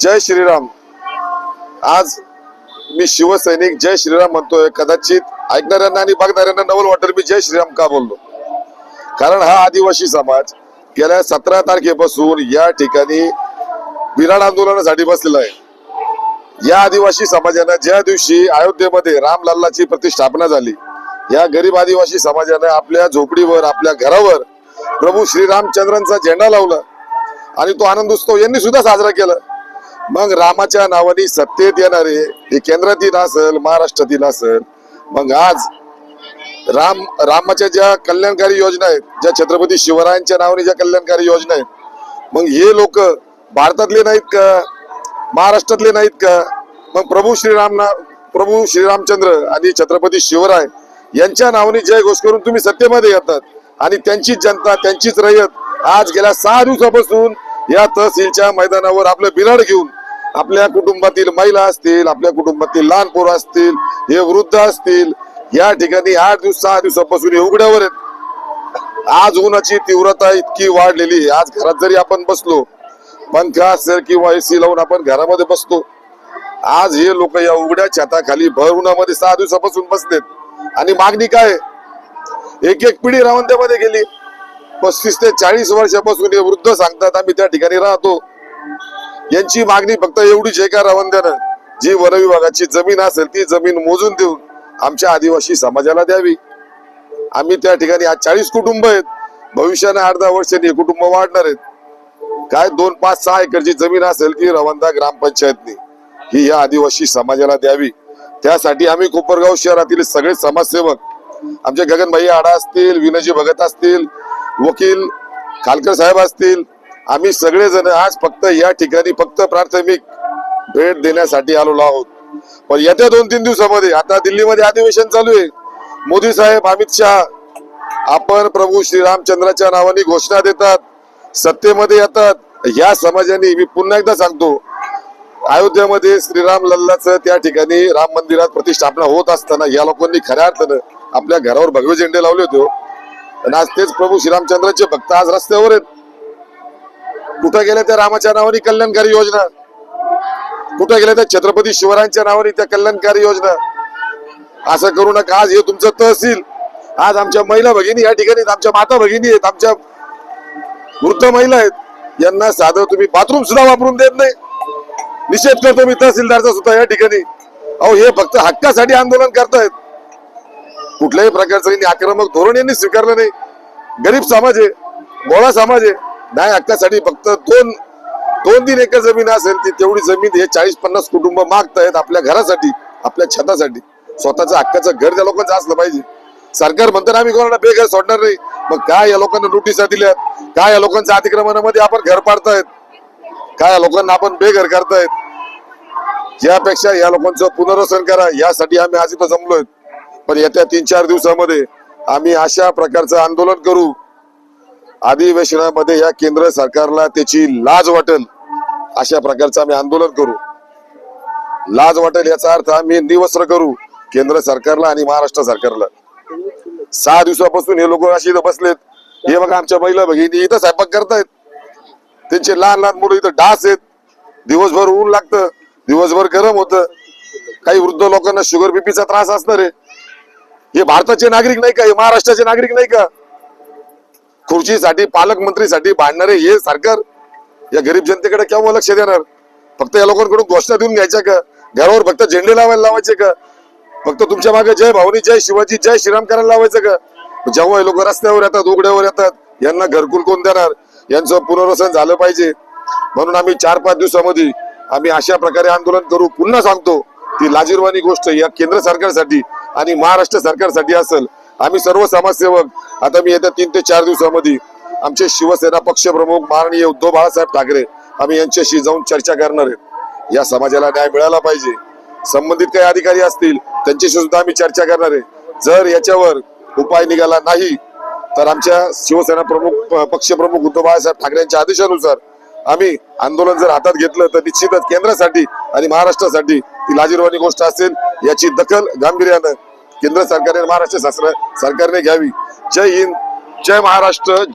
जय श्रीराम. आज मी शिवसैनिक जय श्रीराम म्हणतोय. कदाचित ऐकणाऱ्यांना आणि बघणाऱ्यांना नवल वाटेल मी जय श्रीराम का बोललो? कारण हा आदिवासी समाज गेल्या सतरा तारखेपासून या ठिकाणी विराट आंदोलनासाठी बसलेला आहे. या आदिवासी समाजानं ज्या दिवशी अयोध्येमध्ये रामलल्लाची प्रतिष्ठापना झाली या गरीब आदिवासी समाजानं आपल्या झोपडीवर आपल्या घरावर प्रभू श्रीरामचंद्रांचा झेंडा लावला आणि तो आनंद उत्सव यांनी सुद्धा साजरा केला. मग रामाच्या नावाने सत्तेत येणारे हे केंद्रातील असेल महाराष्ट्रातील असेल मग आज राम रामाच्या ज्या कल्याणकारी योजना आहेत ज्या छत्रपती शिवरायांच्या नावाने ज्या कल्याणकारी योजना आहेत मग हे लोक भारतातले नाहीत का? महाराष्ट्रातले नाहीत का? मग प्रभू श्रीराम ना प्रभू श्रीरामचंद्र आणि छत्रपती शिवराय यांच्या नावाने जय घोष करून तुम्ही सत्तेमध्ये येतात आणि त्यांचीच जनता त्यांचीच रयत आज गेल्या सहा दिवसापासून या तहसीलच्या मैदानावर आपलं बिराड घेऊन आपल्या कुटुंबातील महिला असतील आपल्या कुटुंबातील लहान पोरं असतील हे वृद्ध असतील या ठिकाणी आठ दिवस सहा दिवसापासून हे उघड्यावर आहेत. आज उन्हाची तीव्रता इतकी वाढलेली आहे. आज घरात जरी आपण बसलो पंखा असेल किंवा एसी लावून आपण घरामध्ये बसतो आज हे लोक या उघड्या छताखाली भर उन्हामध्ये सहा दिवसापासून बसलेत. आणि मागणी काय एक एक पिढी रावंत्यामध्ये गेली. पस्तीस ते चाळीस वर्षापासून हे वृद्ध सांगतात आम्ही त्या ठिकाणी राहतो. यांची मागणी फक्त एवढीच आहे का रवंद्यानं? जी वन विभागाची जमीन असेल ती जमीन मोजून देऊन आमच्या आदिवासी समाजाला द्यावी. आम्ही त्या ठिकाणी आज चाळीस कुटुंब आहेत. भविष्याने आठ दहा वर्षांनी हे कुटुंब वाढणार आहेत. काय दोन पाच सहा एकरची जमीन असेल ती रवंदा ग्रामपंचायतनी ही या आदिवासी समाजाला द्यावी. त्यासाठी आम्ही कोपरगाव शहरातील सगळे समाजसेवक आमचे गगनभाई आडा असतील विनयजी भगत असतील वकील खालकर साहेब असतील आम्ही सगळेजण आज फक्त या ठिकाणी फक्त प्राथमिक भेट देण्यासाठी आलेलो आहोत. पण येत्या दोन तीन दिवसामध्ये आता दिल्लीमध्ये अधिवेशन चालू आहे. मोदी साहेब अमित शहा आपण प्रभू श्रीरामचंद्राच्या नावाने घोषणा देतात सत्तेमध्ये येतात. या समाजाने मी पुन्हा एकदा सांगतो अयोध्येमध्ये श्रीराम लल्लाचं त्या ठिकाणी राम मंदिरात प्रतिष्ठापना होत असताना या लोकांनी खऱ्या अर्थानं आपल्या घरावर भगवे झेंडे लावले होते. आणि आज तेच प्रभू श्रीरामचंद्राचे भक्त आज रस्त्यावर आहेत. कुठं गेले त्या रामाच्या नावाने कल्याणकारी योजना? कुठं गेले त्या छत्रपती शिवरायांच्या नावाने त्या कल्याणकारी योजना? असं करू नका. आज हे तुमचं तहसील. आज आमच्या महिला भगिनी या ठिकाणी आमच्या माता भगिनी आहेत. आमच्या वृद्ध महिला आहेत. यांना साधं तुम्ही बाथरूम सुद्धा वापरून देत नाही. निषेध करतो मी तहसीलदारचा सुद्धा या ठिकाणी. अहो हे फक्त हक्कासाठी आंदोलन करतायत. कुठल्याही प्रकारचं आक्रमक धोरण यांनी स्वीकारलं नाही. गरीब समाज आहे. गोळा समाज आहे. नाही हक्कासाठी फक्त दोन दोन तीन एकर जमीन असेल ती तेवढी जमीन हे चाळीस पन्नास कुटुंब मागतायत आपल्या घरासाठी आपल्या छतासाठी. स्वतःचं हक्काचं घर त्या लोकांचं असलं पाहिजे. सरकार म्हणतात आम्ही कोणाला बेघर सोडणार नाही. मग काय या लोकांना नोटिसा दिल्यात? काय या लोकांच्या अतिक्रमणामध्ये आपण घर पाडतायत? काय या लोकांना आपण बेघर करतायत? यापेक्षा या लोकांचं पुनर्वसन करा. यासाठी आम्ही आज इथं जमलोय. पण येत्या तीन चार दिवसामध्ये आम्ही अशा प्रकारचं आंदोलन करू अधिवेशनामध्ये या केंद्र सरकारला त्याची लाज वाटेल अशा प्रकारचं आम्ही आंदोलन करू. लाज वाटेल याचा अर्थ आम्ही निवस्त्र करू केंद्र सरकारला आणि महाराष्ट्र सरकारला. सहा दिवसापासून हे लोक अशी इथं बसलेत. हे बघा आमच्या महिला भगिनी इथं स्वयंपाक करतायत. त्यांचे लहान लहान मुलं इथं डास आहेत. दिवसभर ऊन लागतं. दिवसभर गरम होतं. काही वृद्ध लोकांना शुगर बीपीचा त्रास असणार आहे. हे भारताचे नागरिक नाही का? हे महाराष्ट्राचे नागरिक नाही का? खुर्चीसाठी पालकमंत्रीसाठी भांडणारे हे सरकार या गरीब जनतेकडे केव्हा लक्ष देणार? फक्त या लोकांकडून घोषणा देऊन घ्यायच्या का? घरावर फक्त झेंडे लावायला लावायचे का? फक्त तुमच्या मागे जय भावनी जय शिवाजी जय श्रीराम करायला लावायचं का? जेव्हा हे लोक रस्त्यावर येतात उघड्यावर येतात यांना घरकुल कोण देणार? यांचं पुनर्वसन झालं पाहिजे. म्हणून आम्ही चार पाच दिवसामध्ये आम्ही अशा प्रकारे आंदोलन करू. पुन्हा सांगतो ती लाजीरवाणी गोष्ट या केंद्र सरकारसाठी आणि महाराष्ट्र सरकारसाठी असेल. आम्ही सर्व समाजसेवक आता मी येत्या तीन ते चार दिवसामध्ये आमचे शिवसेना पक्षप्रमुख माननीय उद्धव बाळासाहेब ठाकरे आम्ही यांच्याशी जाऊन चर्चा करणार आहेत या समाजाला न्याय मिळाला पाहिजे. संबंधित काही अधिकारी असतील त्यांच्याशी सुद्धा आम्ही चर्चा करणार आहे. जर याच्यावर उपाय निघाला नाही तर आमच्या शिवसेना प्रमुख पक्षप्रमुख उद्धव बाळासाहेब ठाकरे यांच्या आदेशानुसार आम्ही आंदोलन जर हातात घेतलं तर निश्चितच केंद्रासाठी आणि महाराष्ट्रासाठी ती लाजीरवाणी गोष्ट असेल याची दखल गांभीर्यानं केंद्र सरकारने महाराष्ट्र शास्त्र सरकारने घ्यावी. जय हिंद जय महाराष्ट्र.